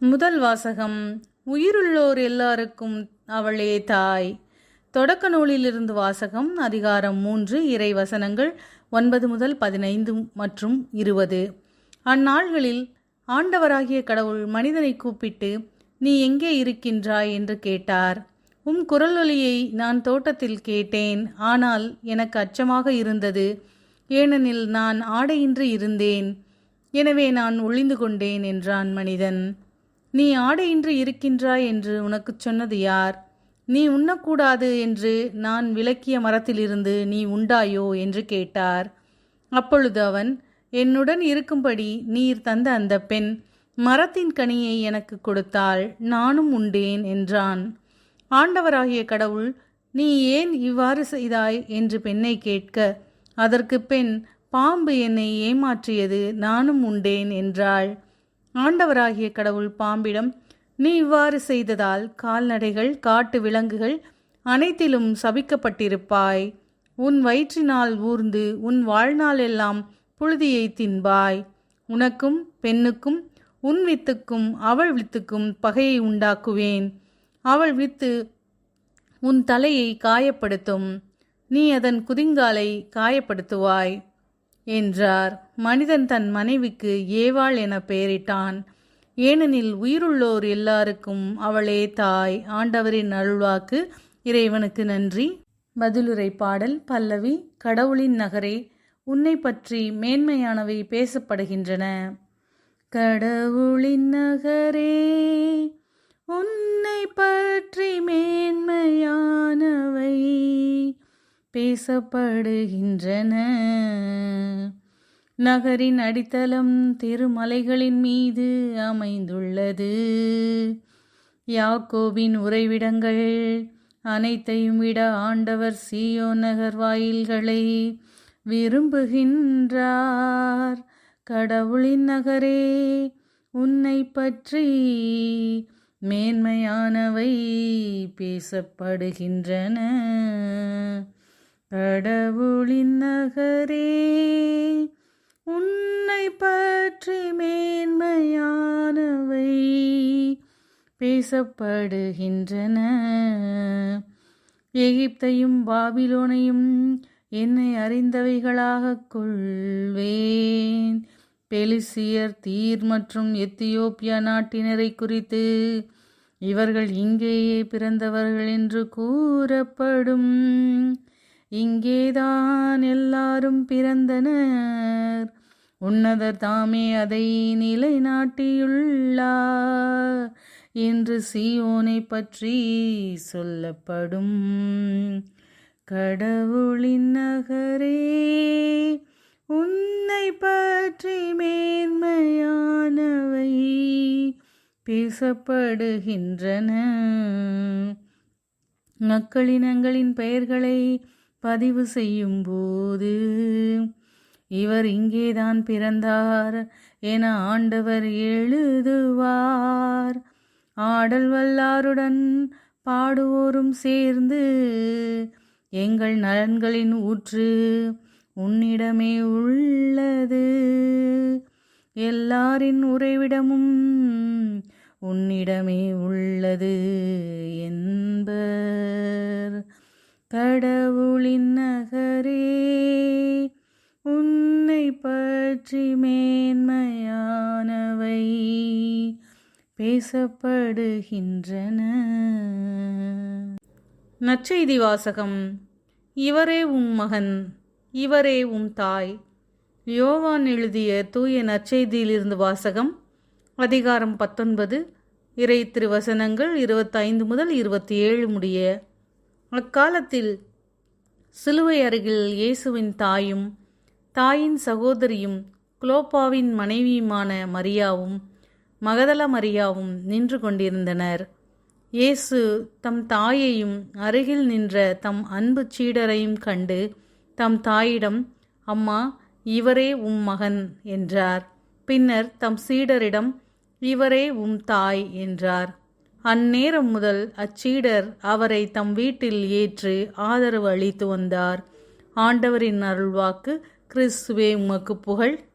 முதல் வாசகம் உயிருள்ளோர் எல்லாருக்கும் அவளே தாய். தொடக்க நூலிலிருந்து வாசகம் அதிகாரம் மூன்று இறை வசனங்கள் ஒன்பது முதல் பதினைந்து மற்றும் இருபது. அந்நாள்களில் ஆண்டவராகிய கடவுள் மனிதனை கூப்பிட்டு நீ எங்கே இருக்கின்றாய்? என்று கேட்டார். உம் குரலொலியை நான் தோட்டத்தில் கேட்டேன் ஆனால் எனக்கு அச்சமாக இருந்தது. ஏனெனில் நான் ஆடையின்றி இருந்தேன். எனவே நான் ஒளிந்து கொண்டேன் என்றான் மனிதன். நீ ஆடையின்றி இருக்கின்றாய் என்று உனக்குச் சொன்னது யார்? நீ உண்ணக்கூடாது என்று நான் விளக்கிய மரத்திலிருந்து நீ உண்டாயோ? என்று கேட்டார். அப்பொழுது அவன் என்னுடன் இருக்கும்படி நீர் தந்த அந்த பெண் மரத்தின் கனியை எனக்கு கொடுத்தாள் நானும் உண்டேன் என்றான். ஆண்டவராகிய கடவுள் நீ ஏன் இவ்வாறு செய்தாய்? என்று பெண்ணை கேட்க அதற்கு பெண் பாம்பு என்னை ஏமாற்றியது நானும் உண்டேன் என்றாள். ஆண்டவராகிய கடவுள் பாம்பிடம் நீ இவ்வாறு செய்ததால் கால்நடைகள் காட்டு விலங்குகள் அனைத்திலும் சபிக்கப்பட்டிருப்பாய். உன் வயிற்றினால் ஊர்ந்து உன் வாழ்நாள் எல்லாம் புழுதியை தின்பாய். உனக்கும் பெண்ணுக்கும் உன் வித்துக்கும் அவள் வித்துக்கும் பகையை உண்டாக்குவேன். அவள் வித்து உன் தலையை காயப்படுத்தும். நீ அதன் குதிங்காலை காயப்படுத்துவாய். என்றார். மனிதன் தன் மனைவிக்கு ஏவாள் என பெயரிட்டான். ஏனெனில் உயிருள்ளோர் எல்லாருக்கும் அவளே தாய். ஆண்டவரின் அருள்வாக்கு இறைவனுக்கு நன்றி. பதிலுரை பாடல் பல்லவி கடவுளின் நகரே உன்னை பற்றி மேன்மையானவை பேசப்படுகின்றன. கடவுளின் நகரே உன்னை பற்றி மேன்மையானவை. பேசப்படுகின்றன. நகரின் அடித்தளம் திருமலைகளின் மீது அமைந்துள்ளது. யாக்கோவின் உறைவிடங்கள் அனைத்தையும் விட ஆண்டவர் சியோ நகர் வாயில்களை விரும்புகின்றார். கடவுளின் நகரே உன்னை பற்றி மேன்மையானவை பேசப்படுகின்றன. கடவுளின் நகரே உன்னை பற்றி மேன்மையானவை பேசப்படுகின்றன. எகிப்தையும் பாபிலோனையும் என்னை அறிந்தவைகளாகக் கொள்வேன். பெலிசியர் தீர் மற்றும் எத்தியோப்பியா நாட்டினரை குறித்து இவர்கள் இங்கேயே பிறந்தவர்கள் என்று கூறப்படும். இங்கேதான் எல்லாரும் பிறந்தனர். உன்னதர் தாமே அதை நிலைநாட்டியுள்ளார் என்று சியோனை பற்றி சொல்லப்படும். கடவுளின் நகரே உன்னை பற்றி மேன்மையானவை பேசப்படுகின்றன. மக்களினங்களின் பெயர்களை பதிவு செய்யும் போது இவர் இங்கேதான் பிறந்தார் என ஆண்டவர் எழுதுவார். ஆடல் வல்லாருடன் பாடுவோரும் சேர்ந்து எங்கள் நலன்களின் ஊற்று உன்னிடமே உள்ளது. எல்லாரின் உறைவிடமும் உன்னிடமே உள்ளது என்பர் கடவுளின் நகரே உன்னை பற்றி மேன்மையானவை பேசப்படுகின்றன. நற்செய்தி வாசகம் இவரே உம் மகன் இவரே உம் தாய் யோவான் எழுதிய தூய நற்செய்தியிலிருந்து வாசகம் அதிகாரம் பத்தொன்பது இறை திருவசனங்கள் இருபத்தைந்து முதல் இருபத்தி ஏழு முடிய அக்காலத்தில் சிலுவை அருகில் இயேசுவின் தாயும் தாயின் சகோதரியும் குலோப்பாவின் மனைவியுமான மரியாவும் மகதல மரியாவும் நின்று கொண்டிருந்தனர். இயேசு தம் தாயையும் அருகில் நின்ற தம் அன்பு சீடரையும் கண்டு தம் தாயிடம் அம்மா இவரே உம் மகன் என்றார். பின்னர் தம் சீடரிடம் இவரே உம் தாய் என்றார். அந்நேரம் முதல் அச்சீடர் அவரை தம் வீட்டில் ஏற்று ஆதரவு அளித்து வந்தார். ஆண்டவரின் அருள்வாக்கு கிறிஸ்துவே உமக்கு புகழ்.